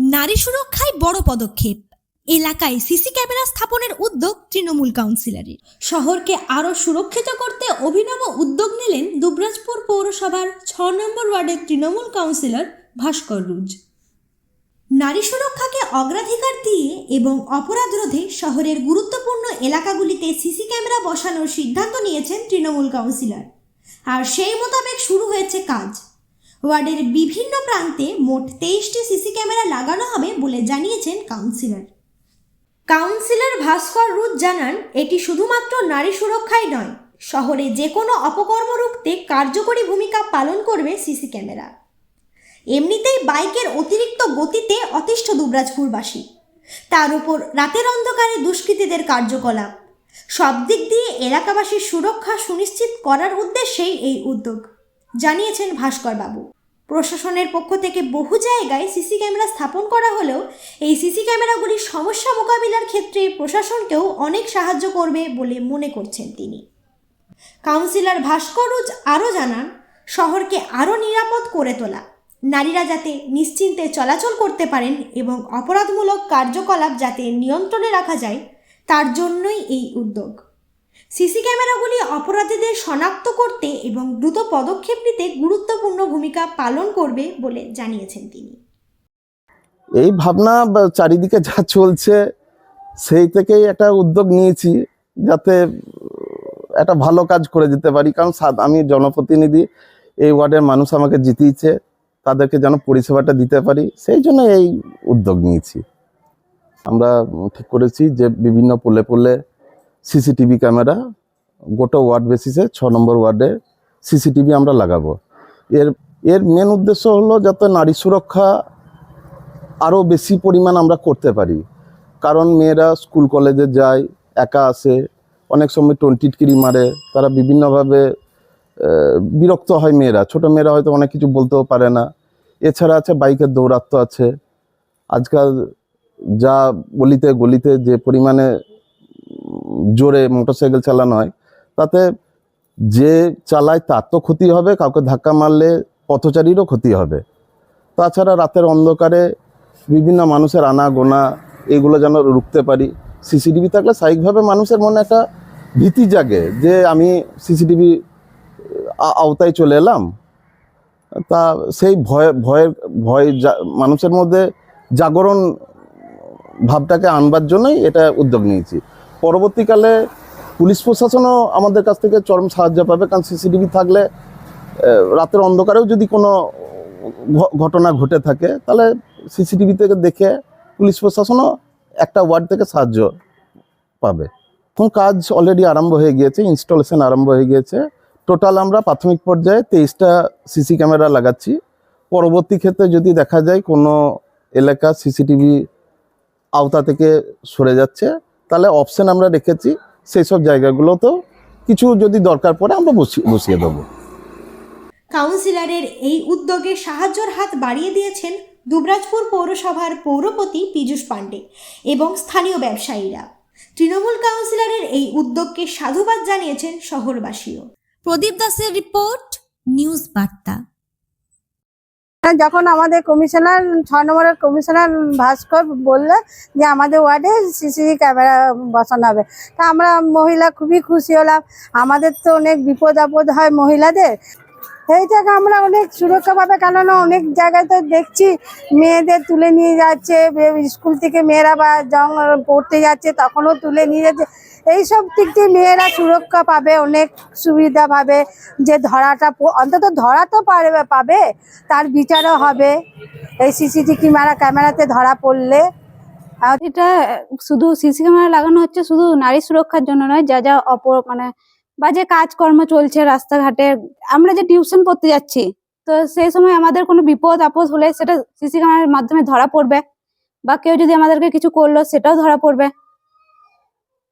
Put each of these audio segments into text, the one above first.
নারী সুরক্ষায় বড় পদক্ষেপ। এলাকায় সিসি ক্যামেরা স্থাপনের উদ্যোগ তৃণমূল কাউন্সিলরের। শহরকে আরও সুরক্ষিত করতে অভিনব উদ্যোগ নিলেন দুবরাজপুর পৌরসভার ছ নম্বর ওয়ার্ডের তৃণমূল কাউন্সিলর ভাস্কর রুজ। নারী সুরক্ষাকে অগ্রাধিকার দিয়ে এবং অপরাধ রোধে শহরের গুরুত্বপূর্ণ এলাকাগুলিতে সিসি ক্যামেরা বসানোর সিদ্ধান্ত নিয়েছেন তৃণমূল কাউন্সিলর। আর সেই মোতাবেক শুরু হয়েছে কাজ। ওয়ার্ডের বিভিন্ন প্রান্তে মোট তেইশটি সিসি ক্যামেরা লাগানো হবে বলে জানিয়েছেন কাউন্সিলর। কাউন্সিলর ভাস্কর রুদ জানান, এটি শুধুমাত্র নারী সুরক্ষাই নয়, শহরে যে কোনো অপকর্ম রুখতে কার্যকরী ভূমিকা পালন করবে সিসি ক্যামেরা। এমনিতেই বাইকের অতিরিক্ত গতিতে অতিষ্ঠ দুবরাজপুরবাসী। তার উপর রাতের অন্ধকারে দুষ্কৃতীদের কার্যকলাপ। সব দিক দিয়ে এলাকাবাসীর সুরক্ষা সুনিশ্চিত করার উদ্দেশ্যেই এই উদ্যোগ। জানিয়েছেন ভাস্কর বাবু প্রশাসনের পক্ষ থেকে বহু জায়গায় সিসি ক্যামেরা স্থাপন করা হলেও এই সিসি ক্যামেরাগুলির সমস্যা মোকাবিলার ক্ষেত্রে প্রশাসনকেও অনেক সাহায্য করবে বলে মনে করছেন তিনি। কাউন্সিলর ভাস্করুজ আরও জানান, শহরকে আরও নিরাপদ করে তোলা, নারীরা যাতে নিশ্চিন্তে চলাচল করতে পারেন এবং অপরাধমূলক কার্যকলাপ যাতে নিয়ন্ত্রণে রাখা যায়, তার জন্যই এই উদ্যোগ। সিসি ক্যামেরাগুলি অপরাধীদের শনাক্ত করতে এবং দ্রুত পদক্ষেপ নিতে গুরুত্বপূর্ণ ভূমিকা পালন করবে বলে জানিয়েছেন তিনি। এই ভাবনা চারিদিকে যা চলছে, সেই থেকেই একটা উদ্যোগ নিয়েছি যাতে একটা ভালো কাজ করে যেতে পারি। কারণ আমি জনপ্রতিনিধি, এই ওয়ার্ডের মানুষ আমাকে জিতিয়েছে, তাদেরকে যেন পরিষেবাটা দিতে পারি, সেই জন্য এই উদ্যোগ নিয়েছি। আমরা ঠিক করেছি যে বিভিন্ন পোলে পোলে সিসিটিভি ক্যামেরা, গোটা ওয়ার্ড বেসিসে ছ নম্বর ওয়ার্ডে সিসিটিভি আমরা লাগাবো। এর এর মেন উদ্দেশ্য হলো যাতে নারী সুরক্ষা আরও বেশি পরিমাণ আমরা করতে পারি। কারণ মেয়েরা স্কুল, কলেজে যায়, একা আসে, অনেক সময় টন্টিটকিরি মারে, তারা বিভিন্নভাবে বিরক্ত হয় মেয়েরা। ছোট মেয়েরা হয়তো অনেক কিছু বলতেও পারে না। এছাড়া আছে বাইকের দৌরাত্ম আছে। আজকাল যা গলিতে গলিতে যে পরিমাণে জোরে মোটরসাইকেল চালানো হয়, তাতে যে চালায় তার তো ক্ষতি হবে, কাউকে ধাক্কা মারলে পথচারীরও ক্ষতি হবে। তাছাড়া রাতের অন্ধকারে বিভিন্ন মানুষের আনা গোনা এগুলো যেন রুখতে পারি। সিসিটিভি থাকলে স্বাভাবিকভাবে মানুষের মনে একটা ভীতি জাগে যে আমি সিসিটিভি আওতায় চলে এলাম। তা সেই ভয়, ভয়ের, ভয় মানুষের মধ্যে জাগরণ ভাবটাকে আনবার জন্যই এটা উদ্যোগ নিয়েছি। পরবর্তীকালে পুলিশ প্রশাসনও আমাদের কাছ থেকে চরম সাহায্য পাবে, কারণ সিসিটিভি থাকলে রাতের অন্ধকারেও যদি কোনো ঘটনা ঘটে থাকে, তাহলে সিসিটিভি থেকে দেখে পুলিশ প্রশাসনও একটা ওয়ার্ড থেকে সাহায্য পাবে। এখন কাজ অলরেডি আরম্ভ হয়ে গিয়েছে ইনস্টলেশন আরম্ভ হয়ে গিয়েছে। টোটাল আমরা প্রাথমিক পর্যায়ে তেইশটা সিসি ক্যামেরা লাগাচ্ছি। পরবর্তী ক্ষেত্রে যদি দেখা যায় কোনো এলাকা সিসিটিভি আওতা থেকে সরে যাচ্ছে তাহলে অপশন আমরা রেখেছি সেই সব জায়গাগুলোতেও কিছু যদি দরকার পড়ে আমরা বসিয়ে বসিয়ে দেবো। কাউন্সিলরের এই উদ্যোগে সাহায্যের হাত বাড়িয়ে দিয়েছেন দুবরাজপুর পৌরসভার পৌরপতি পীযূষ পাণ্ডে এবং স্থানীয় ব্যবসায়ীরা। তৃণমূল কাউন্সিলরের এই উদ্যোগকে সাধুবাদ জানিয়েছেন শহরবাসীও। প্রদীপ দাসের রিপোর্ট নিউজ বার্তা যখন আমাদের কমিশনার ছ নম্বরের কমিশনার ভাস্কর বলল যে আমাদের ওয়ার্ডে সিসিটিভি ক্যামেরা বসানো হবে। তা আমরা মহিলা খুবই খুশি হলাম। আমাদের তো অনেক বিপদ আপদ হয় মহিলাদের। এই থেকে আমরা অনেক সুরক্ষা পাবে, কেননা অনেক জায়গায় তো দেখছি মেয়েদের তুলে নিয়ে যাচ্ছে। স্কুল থেকে মেয়েরা বা জঙ্গল পড়তে যাচ্ছে, তখনও তুলে নিয়ে যাচ্ছে। এইসব দিক দিয়ে মেয়েরা সুরক্ষা পাবে, অনেক সুবিধা পাবে। যে ধরাটা অন্তত ধরা তো পারবে, পাবে, তার বিচারও হবে। এই সিসিটিভি ক্যামেরা, ক্যামেরাতে ধরা পড়লে। এটা শুধু সিসি ক্যামেরা লাগানো হচ্ছে শুধু নারী সুরক্ষার জন্য নয়, যা যা অপর মানে বা যে কাজকর্ম চলছে রাস্তাঘাটে। আমরা যে টিউশন পড়তে যাচ্ছি, তো সেই সময় আমাদের কোনো বিপদ, আপদ হলে সেটা সিসি ক্যামেরার মাধ্যমে ধরা পড়বে। বা কেউ যদি আমাদেরকে কিছু করল, সেটাও ধরা পড়বে।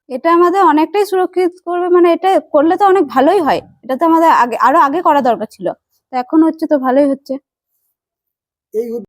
এটা আমাদের অনেকটাই সুরক্ষিত করবে মানে এটা করলে তো অনেক ভালোই হয়। এটা তো আমাদের আগে, আরও আগে করা দরকার ছিল। তো এখন হচ্ছে তো ভালোই হচ্ছে।